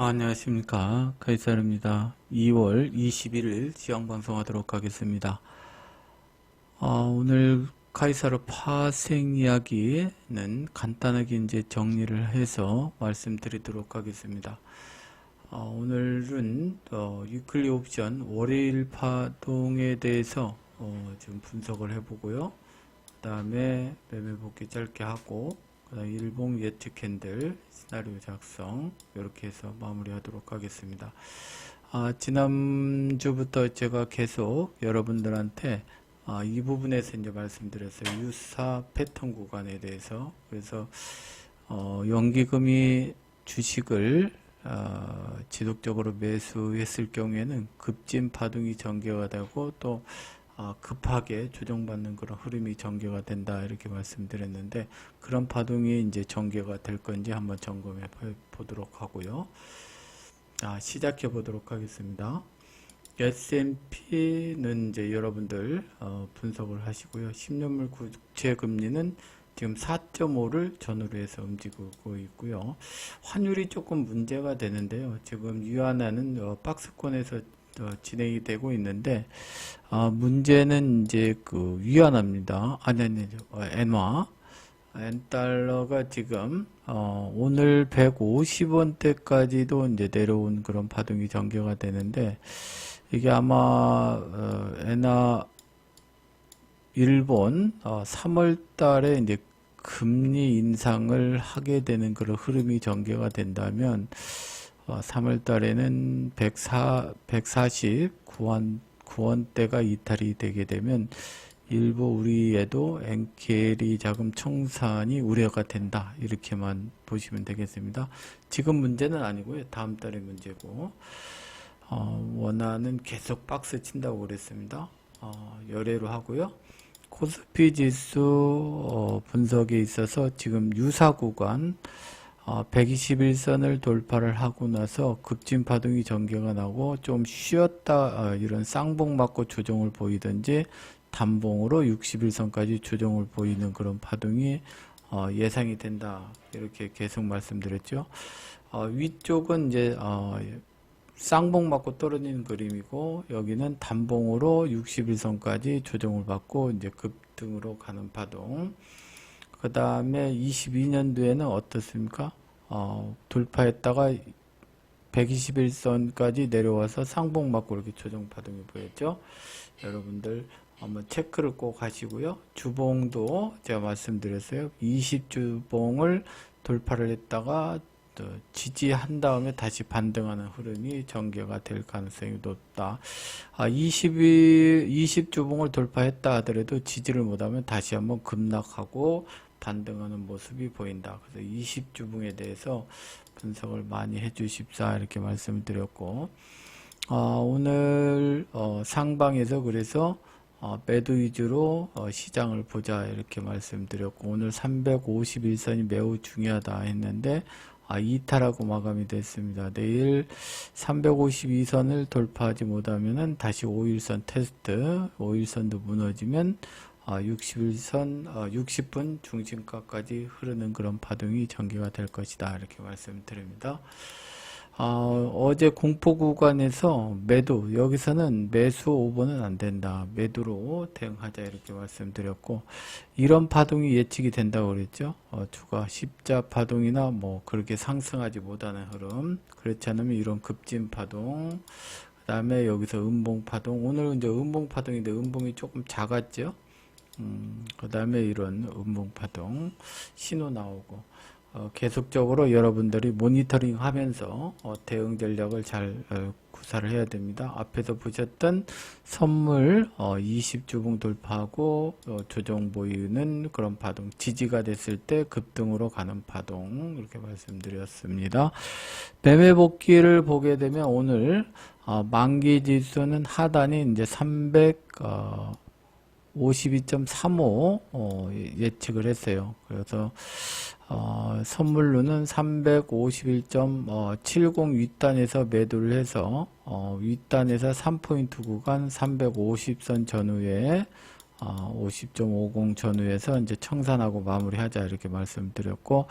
아, 안녕하십니까. 카이사르입니다. 2월 21일 지향방송하도록 하겠습니다. 아, 오늘 카이사르 파생 이야기는 간단하게 이제 정리를 해서 말씀드리도록 하겠습니다. 아, 오늘은 어, 위클리 옵션 월요일 파동에 대해서 어, 지금 분석을 해보고요. 그 다음에 매매 복귀 짧게 하고 일봉 예측 캔들 시나리오 작성 이렇게 해서 마무리하도록 하겠습니다. 아, 지난주부터 제가 계속 여러분들한테 아, 이 부분에서 이제 말씀드렸어요. 유사 패턴 구간에 대해서 그래서 어, 연기금이 주식을 어, 지속적으로 매수했을 경우에는 급진 파동이 전개가 되고 또 아, 급하게 조정받는 그런 흐름이 전개가 된다 이렇게 말씀드렸는데 그런 파동이 이제 전개가 될 건지 한번 점검해 보- 보도록 하고요. 아, 시작해 보도록 하겠습니다. S&P는 이제 여러분들 어, 분석을 하시고요. 10년물 국채 금리는 지금 4.5를 전후로 해서 움직이고 있고요. 환율이 조금 문제가 되는데요. 지금 위안화는 어, 박스권에서 어, 진행이 되고 있는데 아, 문제는 이제 그 위안화입니다. 아니 아니 어, 엔화 엔달러가 지금 어, 오늘 150원대까지도 이제 내려온 그런 파동이 전개가 되는데 이게 아마 어, 엔화 일본 어, 3월 달에 이제 금리 인상을 하게 되는 그런 흐름이 전개가 된다면 어, 3월 달에는 104, 149원, 9원대가 이탈이 되게 되면 일부 우리에도 엔켈이 자금 청산이 우려가 된다. 이렇게만 보시면 되겠습니다. 지금 문제는 아니고요. 다음 달의 문제고. 어, 원화는 계속 박스 친다고 그랬습니다. 어, 열애로 하고요. 코스피 지수 어, 분석에 있어서 지금 유사 구간 어, 121선을 돌파를 하고 나서 급진 파동이 전개가 나고 좀 쉬었다 어, 이런 쌍봉 맞고 조정을 보이든지 단봉으로 61선까지 조정을 보이는 그런 파동이 어, 예상이 된다 이렇게 계속 말씀드렸죠. 어, 위쪽은 이제 어, 쌍봉 맞고 떨어지는 그림이고 여기는 단봉으로 61선까지 조정을 받고 이제 급등으로 가는 파동. 그 다음에 22년도에는 어떻습니까? 어, 돌파했다가 121선까지 내려와서 상봉 맞고 이렇게 조정 파동이 보였죠. 여러분들 한번 체크를 꼭 하시고요. 주봉도 제가 말씀드렸어요. 20주봉을 돌파를 했다가 또 지지한 다음에 다시 반등하는 흐름이 전개가 될 가능성이 높다. 아, 20일, 20주봉을 돌파했다 하더라도 지지를 못하면 다시 한번 급락하고 반등하는 모습이 보인다. 그래서 20주봉에 대해서 분석을 많이 해주십사 이렇게 말씀을 드렸고, 어, 오늘 어, 상방에서 그래서 어, 매도 위주로 어, 시장을 보자 이렇게 말씀드렸고 오늘 351선이 매우 중요하다 했는데 아, 이탈하고 마감이 됐습니다. 내일 352선을 돌파하지 못하면은 다시 5일선 테스트, 5일선도 무너지면 아, 61선, 어, 60분 중심가까지 흐르는 그런 파동이 전개가 될 것이다. 이렇게 말씀드립니다. 어, 어제 공포 구간에서 매도, 여기서는 매수 오버는 안 된다. 매도로 대응하자 이렇게 말씀드렸고, 이런 파동이 예측이 된다고 그랬죠. 어, 주가 십자 파동이나 뭐 그렇게 상승하지 못하는 흐름, 그렇지 않으면 이런 급진 파동, 그 다음에 여기서 음봉 파동, 오늘은 이제 음봉 파동인데 음봉이 조금 작았죠. 음, 그 다음에 이런 음봉 파동, 신호 나오고, 어, 계속적으로 여러분들이 모니터링 하면서 어, 대응 전략을 잘 어, 구사를 해야 됩니다. 앞에서 보셨던 선물 어, 20주봉 돌파하고 어, 조정 보이는 그런 파동 지지가 됐을 때 급등으로 가는 파동 이렇게 말씀드렸습니다. 매매 복귀를 보게 되면 오늘 어, 만기 지수는 하단이 이제 300 어, 52.35 어, 예측을 했어요. 그래서 어, 선물로는 351.70 윗단에서 매도를 해서 어, 윗단에서 3포인트 구간 350선 전후에 어, 50.50 전후에서 이제 청산하고 마무리하자 이렇게 말씀드렸고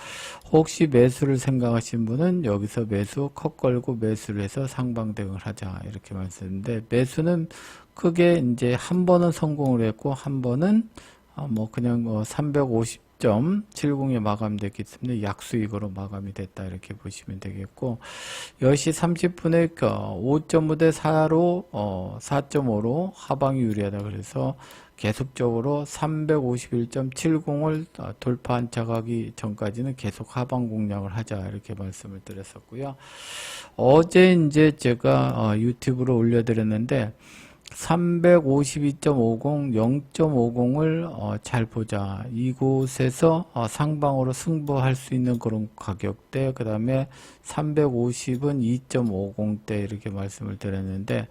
혹시 매수를 생각하신 분은 여기서 매수 컷 걸고 매수를 해서 상방 대응을 하자 이렇게 말씀드렸는데 매수는 크게 이제 한 번은 성공을 했고 한 번은 어, 뭐 그냥 뭐 350.70에 마감됐기 때문에 약수익으로 마감이 됐다 이렇게 보시면 되겠고 10시 30분에 5.5 대 4로 어 4.5로 하방이 유리하다 그래서 계속적으로 351.70을 어, 돌파한 척하기 전까지는 계속 하방 공략을 하자 이렇게 말씀을 드렸었고요. 어제 이제 제가 어, 유튜브로 올려드렸는데 352.50, 0.50을 어, 잘 보자. 이곳에서 어, 상방으로 승부할 수 있는 그런 가격대, 그 다음에 350은 2.50대 이렇게 말씀을 드렸는데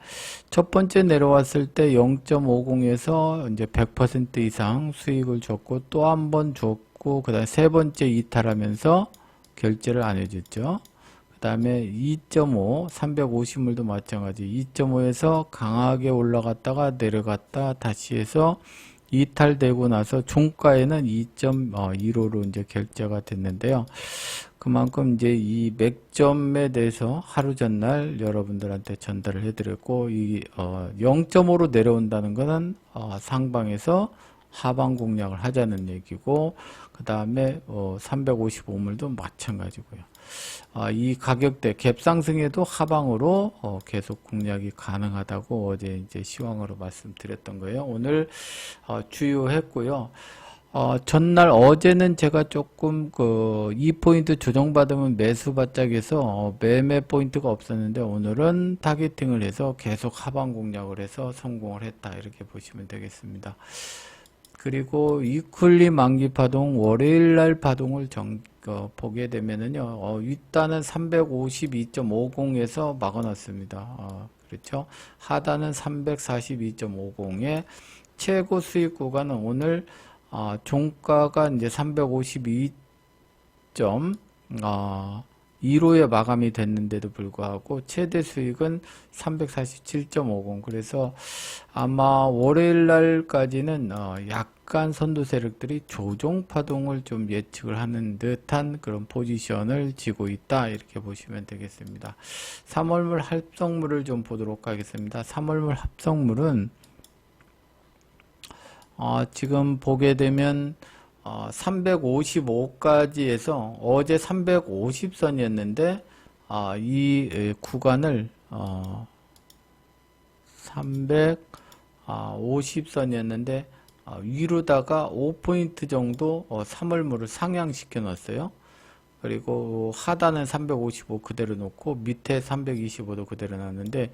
첫 번째 내려왔을 때 0.50에서 이제 100% 이상 수익을 줬고 또 한 번 줬고 그 다음에 세 번째 이탈하면서 결제를 안 해줬죠. 그 다음에 2.5, 350물도 마찬가지. 2.5에서 강하게 올라갔다가 내려갔다 다시 해서 이탈되고 나서 종가에는 2.15로 이제 결제가 됐는데요. 그만큼 이제 이 맥점에 대해서 하루 전날 여러분들한테 전달을 해드렸고, 이, 어, 0.5로 내려온다는 것은, 어, 상방에서 하방 공략을 하자는 얘기고, 그 다음에, 어, 355물도 마찬가지고요. 아, 이 가격대 갭 상승에도 하방으로 어, 계속 공략이 가능하다고 어제 이제 시황으로 말씀드렸던 거예요. 오늘 어, 주요했고요. 어, 전날 어제는 제가 조금 그 2포인트 조정받으면 매수 바짝에서 어, 매매 포인트가 없었는데 오늘은 타겟팅을 해서 계속 하방 공략을 해서 성공을 했다 이렇게 보시면 되겠습니다. 그리고 위클리 만기 파동 월요일 날 파동을 정, 어, 보게 되면은요, 어, 윗단은 352.50에서 막아놨습니다. 어, 그렇죠? 하단은 342.50에 최고 수익 구간은 오늘 어, 종가가 이제 352. 어, 1호에 마감이 됐는데도 불구하고 최대 수익은 347.50 그래서 아마 월요일 날까지는 어 약 간 선도 세력들이 조종 파동을 좀 예측을 하는 듯한 그런 포지션을 쥐고 있다 이렇게 보시면 되겠습니다. 3월물 합성물을 좀 보도록 하겠습니다. 3월물 합성물은 어 지금 보게 되면 어, 355까지 해서 어제 350선이었는데 아, 이 에, 구간을 어, 350선이었는데 아, 위로다가 5포인트 정도 어, 3월물을 상향시켜 놨어요. 그리고 하단은 355 그대로 놓고 밑에 325도 그대로 놨는데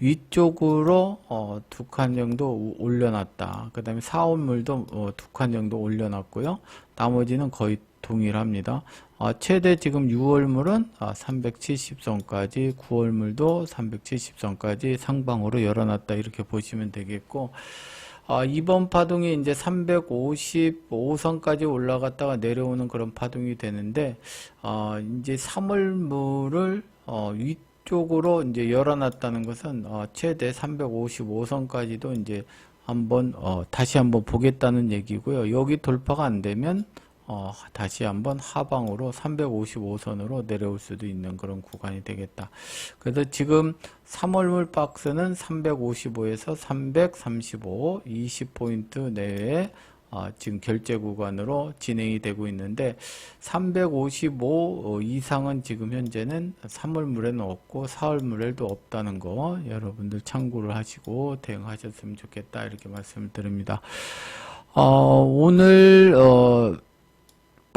위쪽으로 어, 두 칸 정도 올려놨다. 그 다음에 사원물도 어, 두칸 정도 올려놨고요. 나머지는 거의 동일합니다. 어, 최대 지금 6월물은 아, 370선까지 9월물도 370선까지 상방으로 열어놨다 이렇게 보시면 되겠고 아, 이번 파동이 이제 355선까지 올라갔다가 내려오는 그런 파동이 되는데, 어, 이제 3월물을, 어, 위쪽으로 이제 열어놨다는 것은, 어, 최대 355선까지도 이제 한번, 어, 다시 한번 보겠다는 얘기고요. 여기 돌파가 안 되면, 어, 다시 한번 하방으로 355선으로 내려올 수도 있는 그런 구간이 되겠다. 그래서 지금 3월물 박스는 355에서 335, 20포인트 내외에 어, 지금 결제 구간으로 진행이 되고 있는데 355 이상은 지금 현재는 3월물에는 없고 4월물에도 없다는 거 여러분들 참고를 하시고 대응하셨으면 좋겠다 이렇게 말씀을 드립니다. 어, 오늘 어,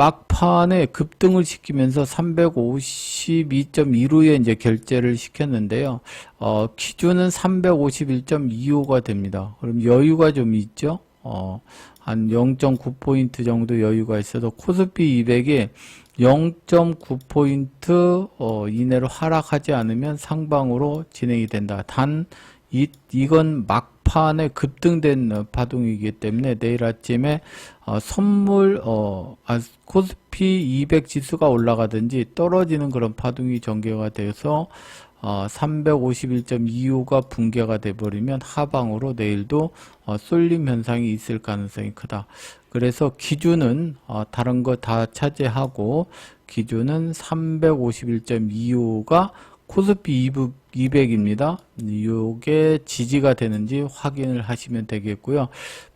막판에 급등을 시키면서 352.15에 이제 결제를 시켰는데요. 어, 기준은 351.25가 됩니다. 그럼 여유가 좀 있죠? 어, 한 0.9포인트 정도 여유가 있어도 코스피 200에 0.9포인트 어, 이내로 하락하지 않으면 상방으로 진행이 된다. 단, 이, 이건 막판 막판에 급등된 어, 파동이기 때문에 내일 아침에 어, 선물 어, 아, 코스피 200 지수가 올라가든지 떨어지는 그런 파동이 전개가 돼서 어, 351.25가 붕괴가 돼버리면 하방으로 내일도 어, 쏠림 현상이 있을 가능성이 크다. 그래서 기준은 어, 다른 거 다 차지하고 기준은 351.25가 코스피 200입니다. 이게 지지가 되는지 확인을 하시면 되겠고요.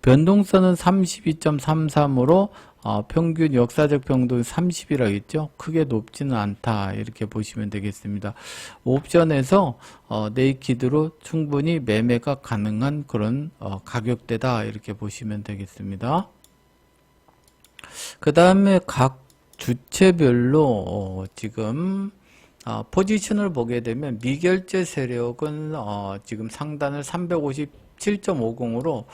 변동선은 32.33으로 어, 평균 역사적 평균 30이라 했죠. 크게 높지는 않다 이렇게 보시면 되겠습니다. 옵션에서 어, 네이키드로 충분히 매매가 가능한 그런 어, 가격대다 이렇게 보시면 되겠습니다. 그 다음에 각 주체별로 어, 지금 어, 포지션을 보게 되면 미결제 세력은 어, 지금 상단을 357.50으로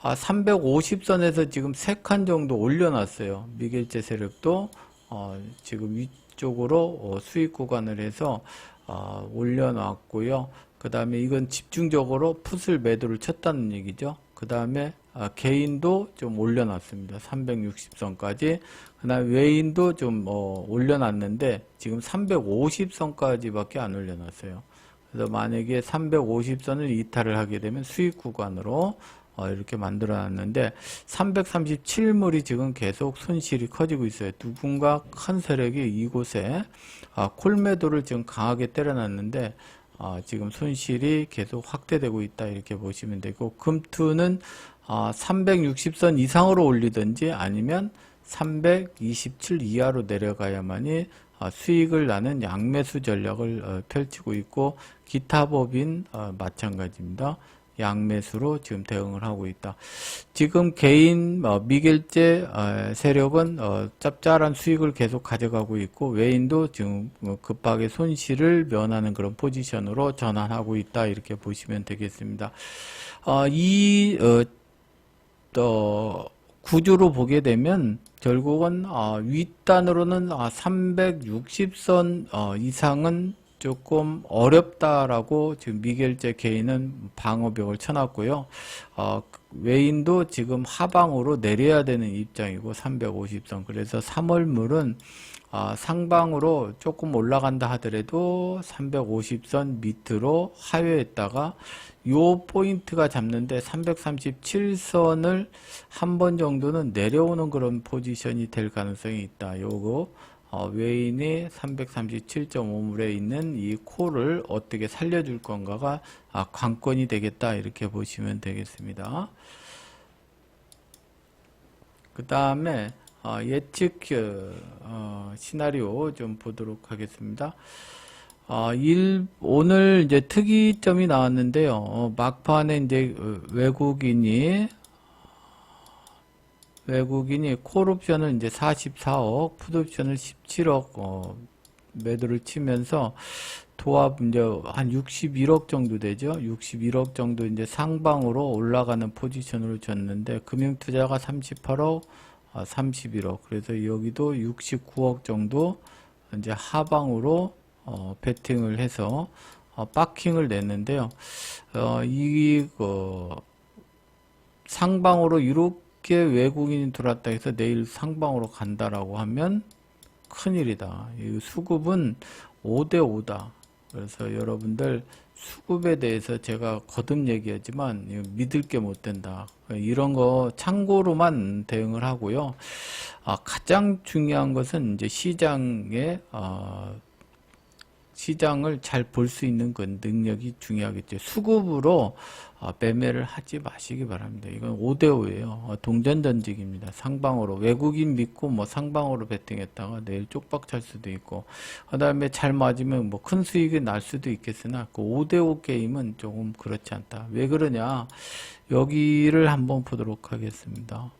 아, 350선에서 지금 세칸 정도 올려놨어요. 미결제 세력도 어, 지금 위쪽으로 어, 수익 구간을 해서 어, 올려놨고요. 그 다음에 이건 집중적으로 풋을 매도를 쳤다는 얘기죠. 그 다음에 아, 개인도 좀 올려놨습니다. 360선까지. 그 다음에 외인도 좀 어, 올려놨는데 지금 350선까지밖에 안 올려놨어요. 그래서 만약에 350선을 이탈을 하게 되면 수익 구간으로 어, 이렇게 만들어 놨는데 337물이 지금 계속 손실이 커지고 있어요. 누군가 큰 세력이 이곳에 아, 콜매도를 지금 강하게 때려 놨는데 아, 지금 손실이 계속 확대되고 있다 이렇게 보시면 되고 금투는 아, 360선 이상으로 올리든지 아니면 327 이하로 내려가야만이 아, 수익을 나는 양매수 전략을 어, 펼치고 있고 기타 법인 어, 마찬가지입니다. 양매수로 지금 대응을 하고 있다. 지금 개인 어, 미결제 어, 세력은 어, 짭짤한 수익을 계속 가져가고 있고 외인도 지금 어, 급하게 손실을 면하는 그런 포지션으로 전환하고 있다 이렇게 보시면 되겠습니다. 어, 이 어, 또 구조로 보게 되면 결국은 어, 윗단으로는 아, 360선 어, 이상은 조금 어렵다라고 지금 미결제 개인은 방어벽을 쳐놨고요. 어, 외인도 지금 하방으로 내려야 되는 입장이고 350선 그래서 3월물은 아, 상방으로 조금 올라간다 하더라도 350선 밑으로 하회했다가 요 포인트가 잡는데 337선을 한 번 정도는 내려오는 그런 포지션이 될 가능성이 있다. 요거 어, 외인이 337.5물에 있는 이 콜을 어떻게 살려줄 건가가 아, 관건이 되겠다 이렇게 보시면 되겠습니다. 그 다음에 어, 예측 어, 시나리오 좀 보도록 하겠습니다. 어, 일, 오늘 이제 특이점이 나왔는데요. 어, 막판에 이제 어, 외국인이 외국인이 콜옵션을 이제 44억, 풋옵션을 17억 어, 매도를 치면서 도합 이제 한 61억 정도 되죠. 61억 정도 이제 상방으로 올라가는 포지션으로 줬는데 금융투자가 38억, 아, 31억. 그래서 여기도 69억 정도 이제 하방으로 어, 베팅을 해서 어, 바킹을 냈는데요. 어, 이 어, 상방으로 이렇게 외국인이 들어왔다 해서 내일 상방으로 간다라고 하면 큰일이다. 이 수급은 5대 5다. 그래서 여러분들 수급에 대해서 제가 거듭 얘기하지만 믿을 게 못 된다. 이런 거 참고로만 대응을 하고요. 아, 가장 중요한 것은 이제 시장의 어, 시장을 잘 볼 수 있는 그 능력이 중요하겠죠. 수급으로 어, 매매를 하지 마시기 바랍니다. 이건 5대5예요. 동전 던지기입니다. 상방으로 외국인 믿고 뭐 상방으로 베팅했다가 내일 쪽박 찰 수도 있고 그 다음에 잘 맞으면 뭐 큰 수익이 날 수도 있겠으나 그 5대5 게임은 조금 그렇지 않다. 왜 그러냐? 여기를 한번 보도록 하겠습니다.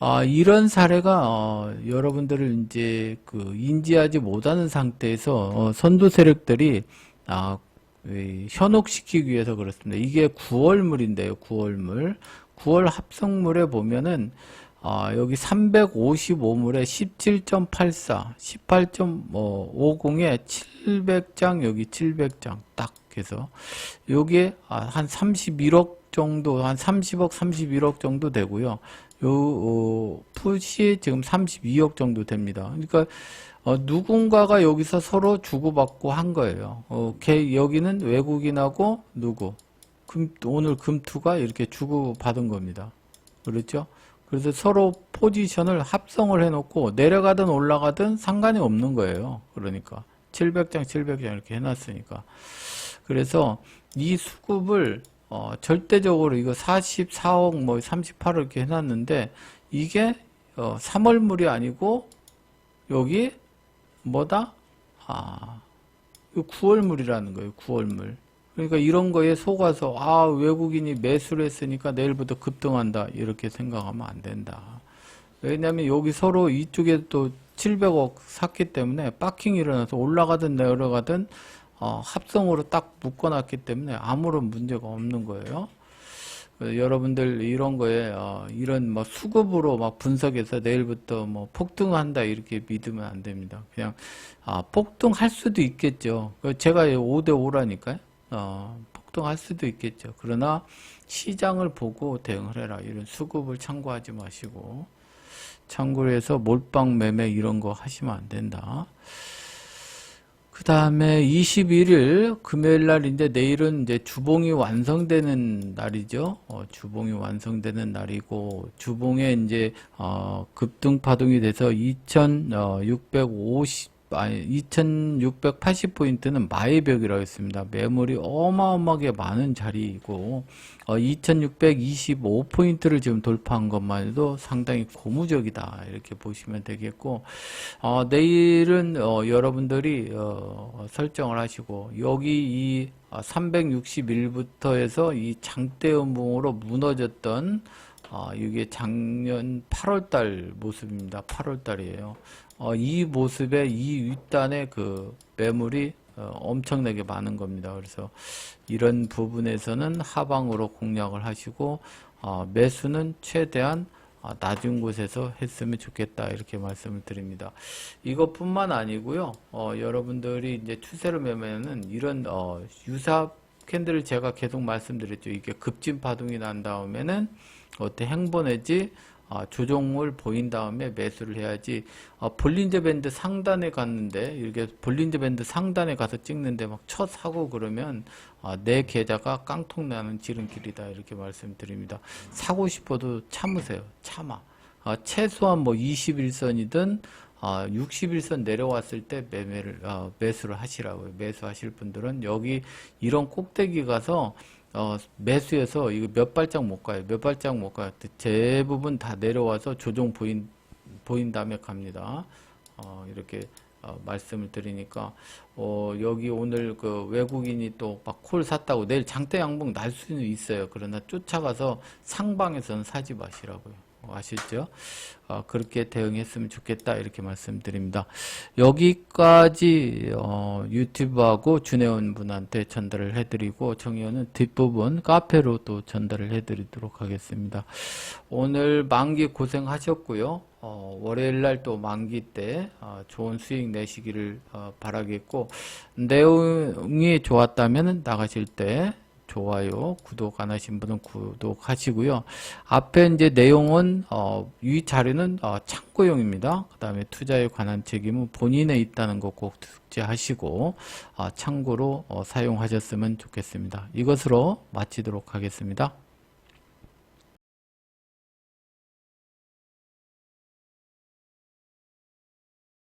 아, 이런 사례가 어, 여러분들을 이제 그 인지하지 못하는 상태에서 어, 선두 세력들이 아, 이, 현혹시키기 위해서 그렇습니다. 이게 9월물인데요, 9월물. 9월 합성물에 보면은 아, 여기 355물에 17.84, 18.50에 700장, 여기 700장 딱 해서 요게 아, 한 31억 정도, 한 30억, 31억 정도 되고요. 요, 어, 풋이 지금 32억 정도 됩니다. 그러니까, 어, 누군가가 여기서 서로 주고받고 한 거예요. 어, 걔, 여기는 외국인하고 누구, 금, 오늘 금투가 이렇게 주고받은 겁니다. 그렇죠? 그래서 서로 포지션을 합성을 해놓고 내려가든 올라가든 상관이 없는 거예요. 그러니까 700장, 700장 이렇게 해놨으니까. 그래서 이 수급을 어, 절대적으로 이거 44억, 뭐 38억 이렇게 해놨는데 이게 어, 3월물이 아니고 여기 뭐다? 아, 이거 9월물이라는 거예요. 9월물. 그러니까 이런 거에 속아서 아 외국인이 매수를 했으니까 내일부터 급등한다 이렇게 생각하면 안 된다. 왜냐하면 여기 서로 이쪽에 또 700억 샀기 때문에 빠킹이 일어나서 올라가든 내려가든 어, 합성으로 딱 묶어놨기 때문에 아무런 문제가 없는 거예요. 여러분들 이런 거에 어, 이런 뭐 수급으로 막 분석해서 내일부터 뭐 폭등한다 이렇게 믿으면 안 됩니다. 그냥 아, 폭등할 수도 있겠죠. 그 제가 5대 5라니까요. 어, 폭등할 수도 있겠죠. 그러나 시장을 보고 대응을 해라. 이런 수급을 참고하지 마시고 참고로 해서 몰빵 매매 이런 거 하시면 안 된다. 그 다음에 21일 금요일 날인데 내일은 이제 주봉이 완성되는 날이죠. 어, 주봉이 완성되는 날이고 주봉에 이제 어, 급등 파동이 돼서 2,650 아니 2,680포인트는 마이벽이라고 했습니다. 매물이 어마어마하게 많은 자리이고 어, 2,625포인트를 지금 돌파한 것만 해도 상당히 고무적이다 이렇게 보시면 되겠고 어, 내일은 어, 여러분들이 어, 설정을 하시고 여기 이 361부터 해서 이 장대 음봉으로 무너졌던 어, 이게 작년 8월달 모습입니다. 8월달이에요. 어, 이 모습에 이 윗단에 그 매물이 어, 엄청나게 많은 겁니다. 그래서 이런 부분에서는 하방으로 공략을 하시고 어, 매수는 최대한 어, 낮은 곳에서 했으면 좋겠다 이렇게 말씀을 드립니다. 이것뿐만 아니고요. 어, 여러분들이 이제 추세를 매매는 이런 어, 유사 캔들을 제가 계속 말씀드렸죠. 이게 급진 파동이 난 다음에는 어때 행보 내지 아, 조정을 보인 다음에 매수를 해야지 아, 볼린저 밴드 상단에 갔는데 이렇게 볼린저 밴드 상단에 가서 찍는데 막쳐 사고 그러면 아, 내 계좌가 깡통 나는 지름길이다 이렇게 말씀드립니다. 사고 싶어도 참으세요. 참아. 아, 최소한 뭐 21선이든 아, 61선 내려왔을 때 매매를 아, 매수를 하시라고요. 매수하실 분들은 여기 이런 꼭대기 가서 어, 매수해서 이거 몇 발짝 못 가요. 몇 발짝 못 가요. 대부분 다 내려와서 조정 보인, 보인 다음에 갑니다. 어, 이렇게 어, 말씀을 드리니까 어, 여기 오늘 그 외국인이 또 막 콜 샀다고 내일 장대 양봉 날 수는 있어요. 그러나 쫓아가서 상방에서는 사지 마시라고요. 아시죠? 어, 그렇게 대응했으면 좋겠다 이렇게 말씀드립니다. 여기까지 어, 유튜브하고 준혜원 분한테 전달을 해드리고 정의원은 뒷부분 카페로 또 전달을 해드리도록 하겠습니다. 오늘 만기 고생하셨고요. 어, 월요일 날 또 만기 때 어, 좋은 수익 내시기를 어, 바라겠고 내용이 좋았다면 나가실 때 좋아요, 구독 안 하신 분은 구독하시고요. 앞에 이제 내용은 어, 이 자료는 어, 참고용입니다. 그 다음에 투자에 관한 책임은 본인에 있다는 거 꼭 숙지하시고 어, 참고로 어, 사용하셨으면 좋겠습니다. 이것으로 마치도록 하겠습니다.